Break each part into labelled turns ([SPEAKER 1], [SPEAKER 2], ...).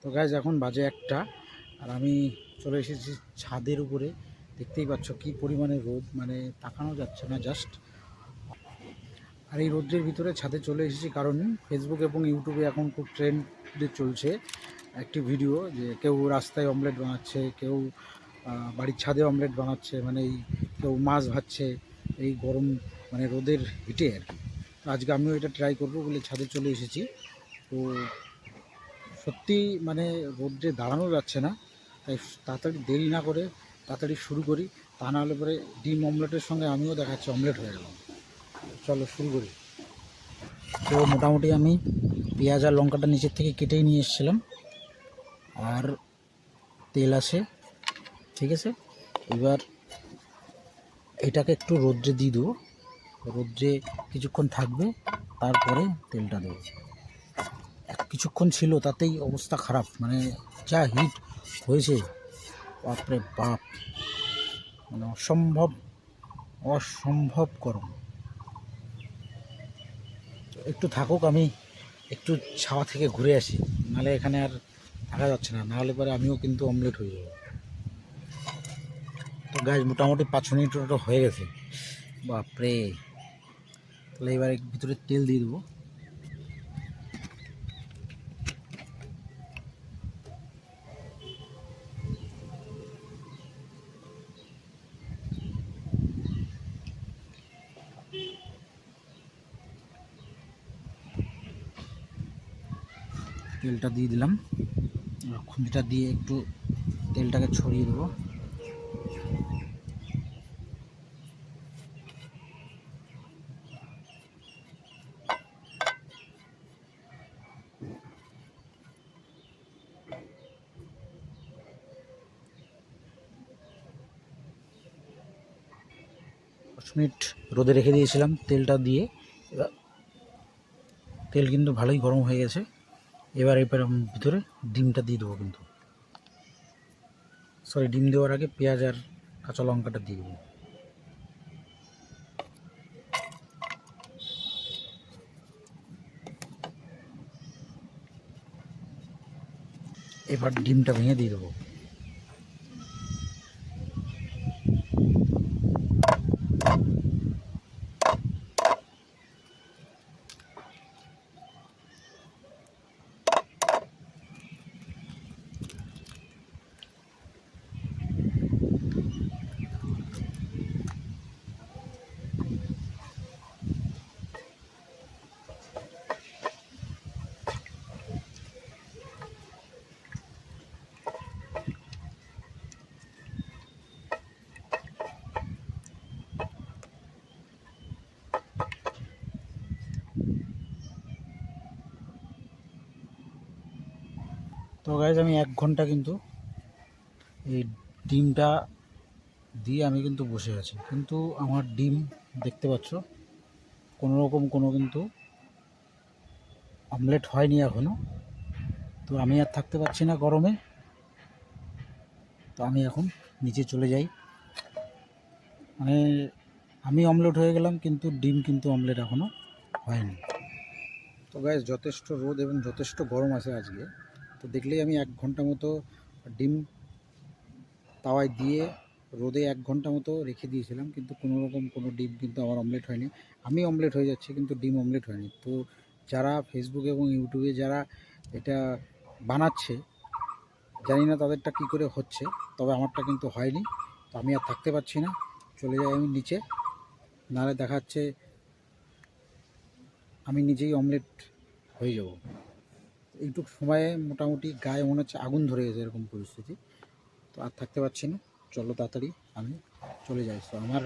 [SPEAKER 1] তো গাইজ এখন বাজে একটা, আর আমি চলে এসেছি ছাদের উপরে। দেখতেই পাচ্ছ কি পরিমাণে রোদ মানে তাকানো যাচ্ছে না জাস্ট আর এই রোদ্রের ভিতরে ছাদে চলে এসেছি কারণ ফেসবুক এবং ইউটিউবে এখন খুব ট্রেন্ডে চলছে একটি ভিডিও যে কেউ রাস্তায় অমলেট বানাচ্ছে, কেউ বাড়ির ছাদে অমলেট বানাচ্ছে মানে এই কেউ মাছ ভাজছে, এই গরম মানে রোদের হিটে আর কি। আজকে আমিও এটা ট্রাই করব বলে ছাদে চলে এসেছি। তো সত্যি মানে রোদ্রে দাঁড়ানো যাচ্ছে না। তাই তাড়াতাড়ি দেরি না করে তাড়াতাড়ি শুরু করি। তা না হলে পরে ডিম অমলেটের সঙ্গে আমিও দেখাচ্ছি, অমলেট হয়ে গেলাম চলো শুরু করি। তো মোটামুটি আমি পেঁয়াজ আর লঙ্কাটা নিচের থেকে কেটেই নিয়ে এসেছিলাম। আর তেল আছে, ঠিক আছে? এবার এটাকে একটু রোদ্রে দিয়ে দেবো। রোদ্রে কিছুক্ষণ থাকবে, তারপরে তেলটা দেবো। কিছুক্ষণ ছিল, তাতেই অবস্থা খারাপ। মানে যা হিট হয়েছে, বাপরে বাপ। মানে অসম্ভব অসম্ভব গরম একটু থাকুক, আমি একটু ছাওয়া থেকে ঘুরে আসি। নাহলে এখানে আর থাকা যাচ্ছে না, নাহলে পরে আমিও কিন্তু অমলেট হয়ে যাব। তো গাছ মোটামুটি পাঁচ মিনিট হয়ে গেছে। বাপরে, তাহলে এবার ভিতরে তেল দিয়ে দেবো। তেলটা দিয়ে দিলাম। খুন্তিটা দিয়ে একটু তেলটাকে ছড়িয়ে দেবো। পাঁচ মিনিট রোদে রেখে দিয়েছিলাম তেলটা দিয়ে। তেল কিন্তু ভালোই গরম হয়ে গেছে। এবার এবার ভিতরে ডিমটা দিয়ে দেবো কিন্তু। সরি ডিম দেওয়ার আগে পেঁয়াজ আর কাঁচা লঙ্কাটা দিয়ে দেবো। এবার ডিমটা ভেঙে দিয়ে দেবো। তো গাইজ আমি এক ঘণ্টা কিন্তু এই ডিমটা দিয়ে আমি কিন্তু বসে আছি। কিন্তু আমার ডিম দেখতে পাচ্ছ, কোনো রকম কোনো কিন্তু অমলেট হয়নি এখনও তো আমি আর থাকতে পারছি না গরমে। তো আমি এখন নিচে চলে যাই। মানে আমি অমলেট হয়ে গেলাম, কিন্তু ডিম কিন্তু অমলেট এখনও হয়নি। তো গাইজ যথেষ্ট রোদ এবং যথেষ্ট গরম আছে আজকে। তো দেখলেই আমি এক ঘণ্টা মতো ডিম তাওয়ায় দিয়ে রোদে এক ঘণ্টা মতো রেখে দিয়েছিলাম, কিন্তু কোনো রকম কোনো ডিম কিন্তু আমার অমলেট হয়নি। আমি অমলেট হয়ে যাচ্ছি, কিন্তু ডিম অমলেট হয়নি। তো যারা ফেসবুক এবং ইউটিউবে যারা এটা বানাচ্ছে, জানি না তাদেরটা কী করে হচ্ছে, তবে আমারটা কিন্তু হয়নি। তো আমি আর থাকতে পারছি না, চলে যাই আমি নিচে। নাহলে দেখাচ্ছে আমি নিজেই অমলেট হয়ে যাব। এইটুকু সময়ে মোটামুটি গায়ে মনে হচ্ছে আগুন ধরে গেছে এরকম পরিস্থিতি। তো আর থাকতে পারছি না। চলো তাড়াতাড়ি, আমি চলে যাই। তো আমার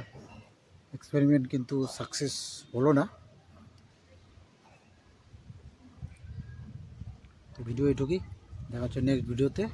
[SPEAKER 1] এক্সপেরিমেন্ট কিন্তু সাকসেস হলো না। তো ভিডিও এটুকুই। দেখা হচ্ছে নেক্সট ভিডিওতে